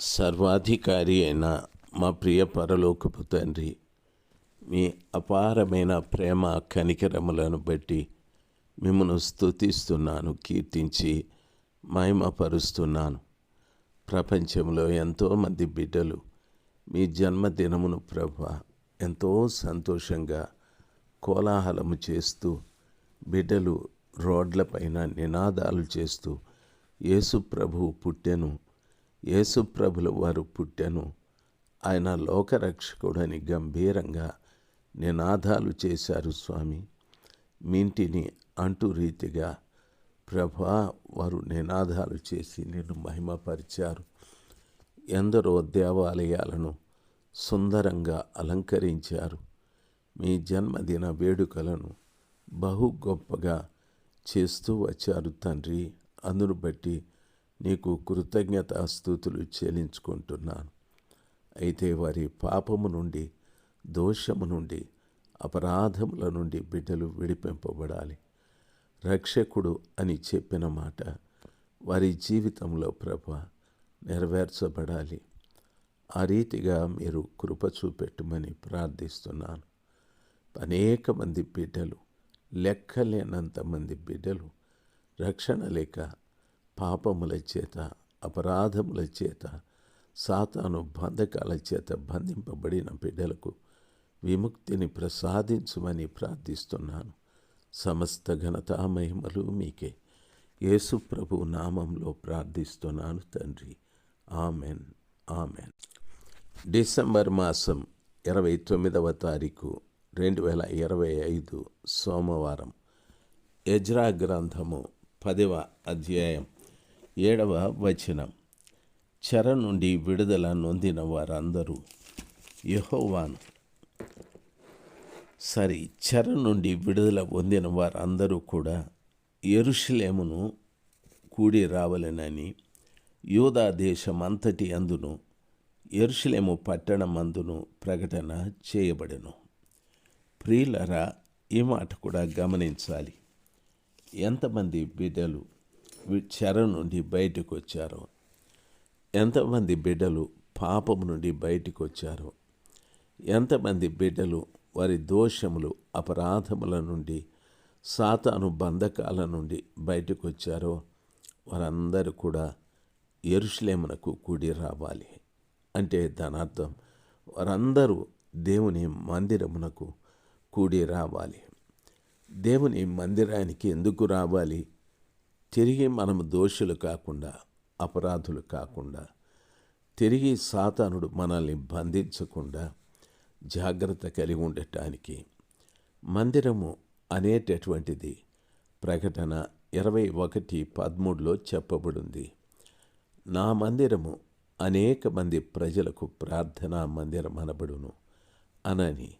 సర్వాధికారి అయిన మా ప్రియ పరలోకపు తండ్రి మీ అపారమైన ప్రేమ కనికరములను బట్టి మిమ్మను స్తుతిస్తున్నాను కీర్తించి మహిమపరుస్తున్నాను. ప్రపంచంలో ఎంతోమంది బిడ్డలు మీ జన్మదినమును ప్రభ ఎంతో సంతోషంగా కోలాహలము చేస్తూ బిడ్డలు రోడ్లపైన నినాదాలు చేస్తూ యేసు ప్రభువు పుట్టెను యేసుప్రభుల వారు పుట్టెను. ఆయన లోకరక్షకుడని గంభీరంగా నినాదాలు చేశారు స్వామి. మీంటిని అంటూ రీతిగా ప్రభా వారు నినాదాలు చేసి నిన్ను మహిమపరిచారు. ఎందరో దేవాలయాలను సుందరంగా అలంకరించారు. మీ జన్మదిన వేడుకలను బహు గొప్పగా చేస్తూ వచ్చారు తండ్రి. అందును బట్టి నీకు కృతజ్ఞతాస్థుతులు చెల్లించుకుంటున్నాను. అయితే వారి పాపము నుండి దోషము నుండి అపరాధముల నుండి బిడ్డలు విడిపింపబడాలి. రక్షకుడు అని చెప్పిన మాట వారి జీవితంలో ప్రభ నెరవేర్చబడాలి. ఆ రీతిగా మీరు కృప చూపెట్టమని ప్రార్థిస్తున్నాను. అనేక మంది బిడ్డలు లెక్కలేనంత మంది బిడ్డలు రక్షణ లేక పాపముల చేత అపరాధముల చేత సాతాను బంధకాల చేత బంధింపబడిన బిడ్డలకు విముక్తిని ప్రసాదించమని ప్రార్థిస్తున్నాను. సమస్త ఘనత మహిమలు మీకే యేసుప్రభు నామంలో ప్రార్థిస్తున్నాను తండ్రి. ఆమెన్. ఆమెన్. డిసెంబర్ మాసం ఇరవై తొమ్మిదవ తారీఖు రెండు వేల ఇరవై ఐదు సోమవారం. యజ్రా గ్రంథము పదవ అధ్యాయం ఏడవ వచనం. చెర నుండి విడుదల నొందిన వారందరూ యహోవాను. సరి చెర నుండి విడుదల పొందిన వారందరూ కూడా ఎరుషులేమును కూడి రావాలనని యూదా దేశమంతటి అందును ఎరుషులేము పట్టణమందును ప్రకటన చేయబడెను. ప్రియులరా ఈ మాట కూడా గమనించాలి. ఎంతమంది బిడ్డలు చెర నుండి బయటకు వచ్చారో ఎంతమంది బిడ్డలు పాపం నుండి బయటకు వచ్చారో ఎంతమంది బిడ్డలు వారి దోషములు అపరాధముల నుండి సాతాను బంధకాల నుండి బయటకు వచ్చారో వారందరూ కూడా ఎరుషులేమునకు కూడి రావాలి. అంటే దాని అర్థం వారందరూ దేవుని మందిరమునకు కూడి రావాలి. దేవుని మందిరానికి ఎందుకు రావాలి? తిరిగి మనము దోషులు కాకుండా అపరాధులు కాకుండా తిరిగి సాతానుడు మనల్ని బంధించకుండా జాగ్రత్త కలిగి ఉండటానికి మందిరము అనేటటువంటిది ప్రకటన ఇరవై ఒకటి పదమూడులో చెప్పబడింది. నా మందిరము అనేక మంది ప్రజలకు ప్రార్థనా మందిరం అనబడును అనని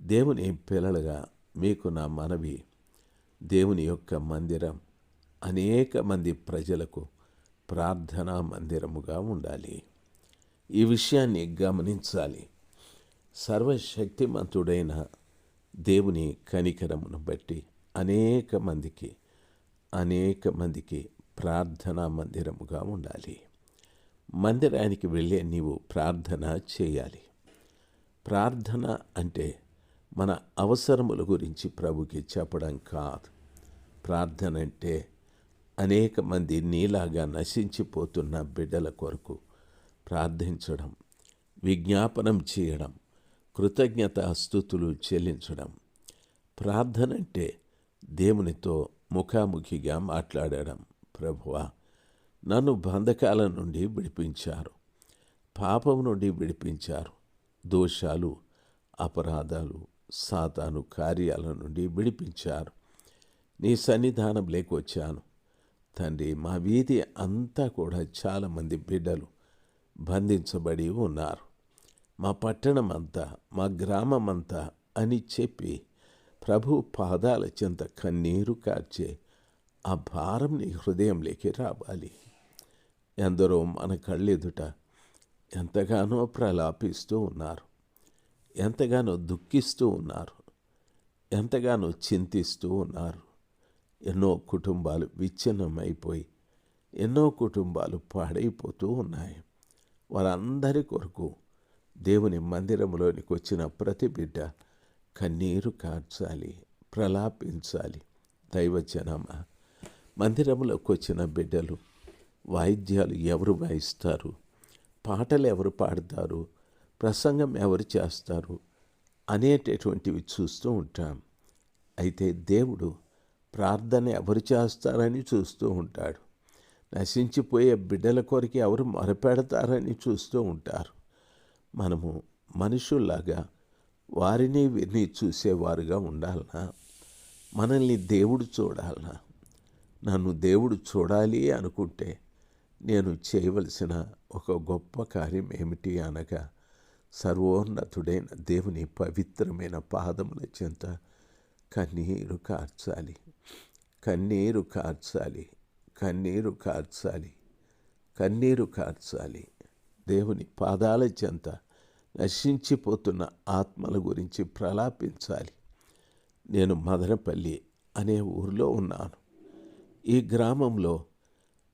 దేవుని పిల్లలుగా మీకు నా మనవి దేవుని యొక్క మందిరం అనేక మంది ప్రజలకు ప్రార్థనా మందిరముగా ఉండాలి. ఈ విషయాన్ని గమనించాలి. సర్వశక్తిమంతుడైన దేవుని కనికరమును బట్టి అనేక మందికి అనేక మందికి ప్రార్థనా మందిరముగా ఉండాలి. మందిరానికి వెళ్ళే నీవు ప్రార్థన చేయాలి. ప్రార్థన అంటే మన అవసరముల గురించి ప్రభుకి చెప్పడం కాదు. ప్రార్థన అంటే అనేక మంది నీలాగా నశించిపోతున్న బిడ్డల కొరకు ప్రార్థించడం విజ్ఞాపనం చేయడం కృతజ్ఞత స్థుతులు చెల్లించడం. ప్రార్థన అంటే దేవునితో ముఖాముఖిగా మాట్లాడడం. ప్రభువా నన్ను బంధకాల నుండి విడిపించారు. పాపం నుండి విడిపించారు. దోషాలు అపరాధాలు సాతాను కార్యాల నుండి విడిపించారు. నీ సన్నిధానం లేకొచ్చాను తండ్రి మా వీధి అంతా కూడా చాలామంది బిడ్డలు బంధించబడి ఉన్నారు. మా పట్టణం అంతా మా గ్రామం అంతా అని చెప్పి ప్రభు పాదాల చెంత కన్నీరు కార్చే ఆ భారం నీ హృదయంలోకి రావాలి. ఎందరో మన కళ్ళెదుట ఎంతగానో ప్రలాపిస్తూ ఉన్నారు. ఎంతగానో దుఃఖిస్తూ ఉన్నారు. ఎంతగానో చింతిస్తూ ఉన్నారు. ఎన్నో కుటుంబాలు విచ్ఛిన్నమైపోయి ఎన్నో కుటుంబాలు పాడైపోతూ ఉన్నాయి. వారందరి కొరకు దేవుని మందిరంలోనికి వచ్చిన ప్రతి బిడ్డ కన్నీరు కార్చాలి ప్రలాపించాలి. దైవజనమ మందిరంలోకి వచ్చిన బిడ్డలు వాయిద్యాలు ఎవరు వాయిస్తారు? పాటలు ఎవరు పాడతారు? ప్రసంగం ఎవరు చేస్తారు? అనేటటువంటివి చూస్తూ ఉంటాం. అయితే దేవుడు ప్రార్థన ఎవరు చేస్తారని చూస్తూ ఉంటాడు. నశించిపోయే బిడ్డల కొరికి ఎవరు మొరపెడతారని చూస్తూ ఉంటారు. మనము మనుషుల్లాగా వారిని వీరిని చూసేవారుగా ఉండాలనా? మనల్ని దేవుడు చూడాలనా? నన్ను దేవుడు చూడాలి అనుకుంటే నేను చేయవలసిన ఒక గొప్ప కార్యం ఏమిటి అనగా సర్వోన్నతుడైన దేవుని పవిత్రమైన పాదముల చెంత కన్నీరు కార్చాలి. కన్నీరు కార్చాలి. కన్నీరు కార్చాలి. కన్నీరు కార్చాలి. దేవుని పాదాల చెంత నశించిపోతున్న ఆత్మల గురించి ప్రలాపించాలి. నేను మదనపల్లి అనే ఊరిలో ఉన్నాను. ఈ గ్రామంలో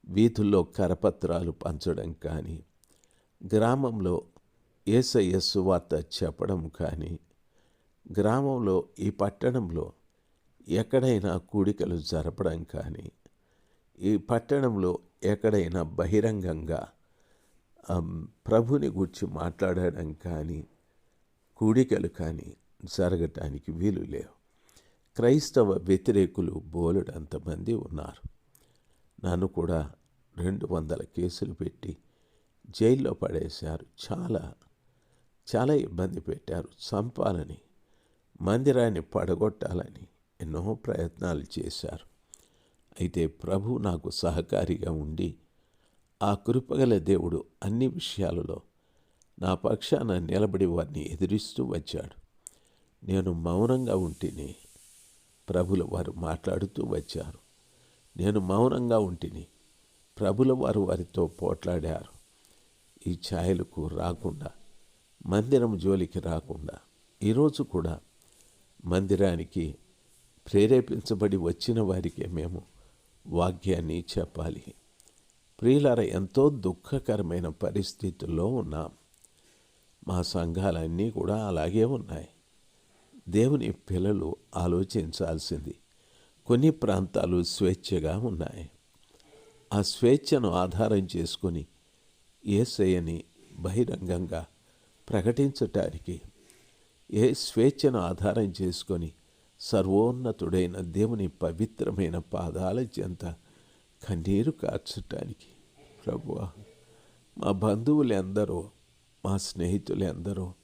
వీధుల్లో కరపత్రాలు పంచడం కానీ గ్రామంలో ఏసయ్యస్సు వార్త చెప్పడం కానీ గ్రామంలో ఈ పట్టణంలో ఎక్కడైనా కూడికలు జరపడం కానీ ఈ పట్టణంలో ఎక్కడైనా బహిరంగంగా ప్రభుని గురించి మాట్లాడడం కానీ కూడికలు కానీ జరగటానికి వీలు లేవు. క్రైస్తవ వ్యతిరేకులు బోలెడంతమంది ఉన్నారు. నన్ను కూడా రెండు వందల కేసులు పెట్టి జైల్లో పడేశారు. చాలా చాలా ఇబ్బంది పెట్టారు చంపాలని మందిరాన్ని పడగొట్టాలని ఎన్నో ప్రయత్నాలు చేశారు. అయితే ప్రభు నాకు సహకారిగా ఉండి ఆ కృపగల దేవుడు అన్ని విషయాలలో నా పక్షాన నిలబడి వారిని ఎదిరిస్తూ వచ్చాడు. నేను మౌనంగా ఉంటిని ప్రభుల వారు మాట్లాడుతూ వచ్చారు. నేను మౌనంగా ఉంటిని ప్రభుల వారు వారితో పోట్లాడారు. ఈ ఛాయలకు రాకుండా మందిరం జోలికి రాకుండా ఈరోజు కూడా మందిరానికి ప్రేరేపించబడి వచ్చిన వారికే మేము వాక్యాన్ని చెప్పాలి. ప్రియులార ఎంతో దుఃఖకరమైన పరిస్థితుల్లో ఉన్నాం. మా సంఘాలన్నీ కూడా అలాగే ఉన్నాయి. దేవుని పిల్లలు ఆలోచించాల్సింది కొన్ని ప్రాంతాలు స్వేచ్ఛగా ఉన్నాయి. ఆ స్వేచ్ఛను ఆధారం చేసుకొని ఏసయ్యని బహిరంగంగా ప్రకటించటానికి ఏ స్వేచ్ఛను ఆధారం చేసుకొని సర్వోన్నతుడైన దేవుని పవిత్రమైన పాదాల చెంత కన్నీరు కార్చటానికి ప్రభు మా బంధువులు మా స్నేహితులెందరో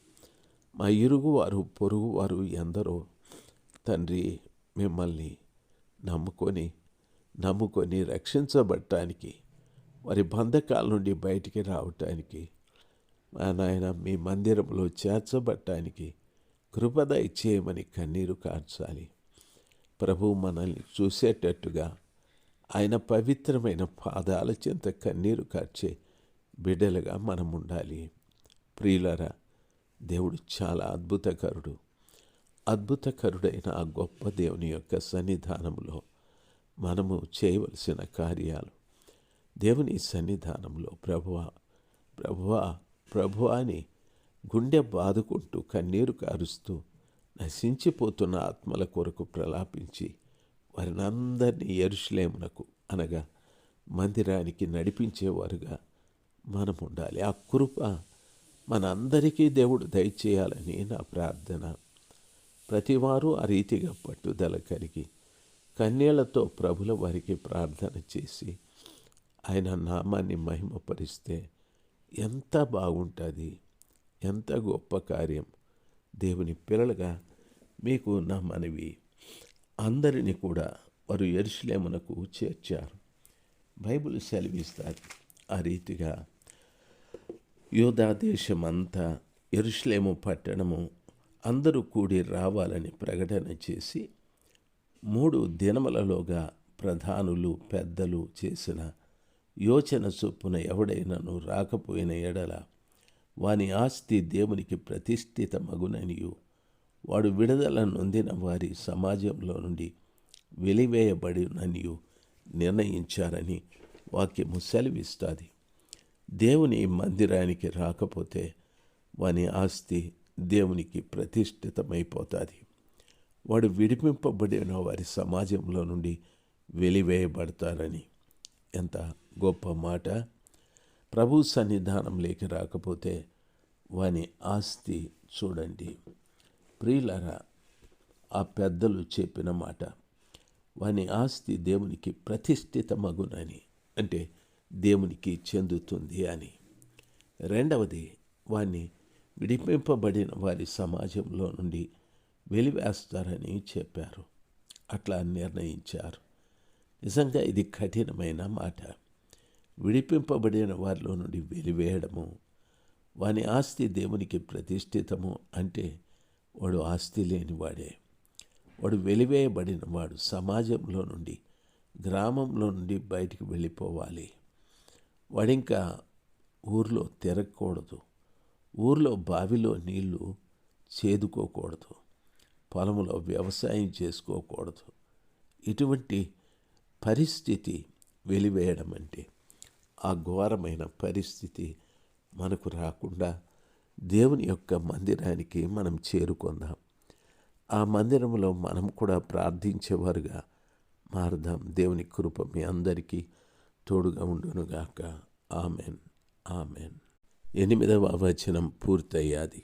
మా ఇరుగువారు పొరుగువారు ఎందరో తండ్రి మిమ్మల్ని నమ్ముకొని నమ్ముకొని రక్షించబడటానికి వారి బంధకాల నుండి బయటికి రావటానికి మా నాయన మీ మందిరంలో చేర్చబట్టానికి కృపద ఇచ్చేయమని కన్నీరు కార్చాలి. ప్రభు మనల్ని చూసేటట్టుగా ఆయన పవిత్రమైన పాదాల చెంత కన్నీరు కార్చే బిడ్డలుగా మనం ఉండాలి ప్రియులరా దేవుడు చాలా అద్భుతకరుడు. అద్భుతకరుడైన ఆ గొప్ప దేవుని యొక్క సన్నిధానంలో మనము చేయవలసిన కార్యాలు. దేవుని సన్నిధానంలో ప్రభువ ప్రభువా ప్రభు అని గుండె బాదుకుంటూ కన్నీరు కారుస్తూ నశించిపోతున్న ఆత్మల కొరకు ప్రలాపించి వారినందరినీ ఎరుషులేమునకు అనగా మందిరానికి నడిపించేవారుగా మనం ఉండాలి ఆ కృప మనందరికీ దేవుడు దయచేయాలని నా ప్రార్థన. ప్రతివారు ఆ రీతిగా పట్టుదల కలిగి కన్యలతో ప్రభుల వారికి ప్రార్థన చేసి ఆయన నామాన్ని మహిమపరిస్తే ఎంత బాగుంటుంది. ఎంత గొప్ప కార్యం. దేవుని పిల్లలుగా మీకు నా మనవి. అందరిని కూడా వారు ఎరుసలేమునకు చేర్చారు. బైబిల్ సెలవిస్తారు. ఆ రీతిగా యోధా దేశమంతా ఎరుసలేము పట్టణము అందరూ కూడి రావాలని ప్రకటన చేసి మూడు దినములలోగా ప్రధానులు పెద్దలు చేసిన యోచన చొప్పున ఎవడైనాను రాకపోయిన ఎడల వాని ఆస్తి దేవునికి ప్రతిష్ఠిత మగుననియు వాడు విడుదల నొందిన వారి సమాజంలో నుండి వెలివేయబడిననియు నిర్ణయించారని వాక్యము సెలవిస్తుంది. దేవుని మందిరానికి రాకపోతే వాని ఆస్తి దేవునికి ప్రతిష్ఠితమైపోతుంది. వాడు విడిపింపబడిన వారి సమాజంలో నుండి వెలివేయబడతారని. ఎంత గొప్ప మాట. ప్రభు సన్నిధానంలోకి రాకపోతే వాని ఆస్తి చూడండి. ప్రియులరా ఆ పెద్దలు చెప్పిన మాట వాని ఆస్తి దేవునికి ప్రతిష్ఠితమగునని అంటే దేవునికి చెందుతుంది అని. రెండవది వాణ్ణి విడిపింపబడిన వారి సమాజంలో నుండి వెలివేస్తారని చెప్పారు. అట్లా నిర్ణయించారు. నిజంగా ఇది కఠినమైన మాట. విడిపింపబడిన వారిలో నుండి వెలివేయడము వాని ఆస్తి దేవునికి ప్రతిష్ఠితము అంటే వాడు ఆస్తి లేనివాడే వాడు. వెలివేయబడిన వాడు సమాజంలో నుండి గ్రామంలో నుండి బయటికి వెళ్ళిపోవాలి. వాడింకా ఊర్లో తిరగకూడదు. ఊర్లో బావిలో నీళ్ళు చేదుకోకూడదు. పొలంలో వ్యవసాయం చేసుకోకూడదు. ఇటువంటి పరిస్థితి వెలివేయడం అంటే ఆ ఘోరమైన పరిస్థితి మనకు రాకుండా దేవుని యొక్క మందిరానికి మనం చేరుకుందాం. ఆ మందిరంలో మనం కూడా ప్రార్థించేవారుగా మారుదాం. దేవుని కృప మీ అందరికీ తోడుగా ఉండునుగాక. ఆమెన్. ఆమెన్. ఎనిమిదవ వచనం పూర్తయ్యాది.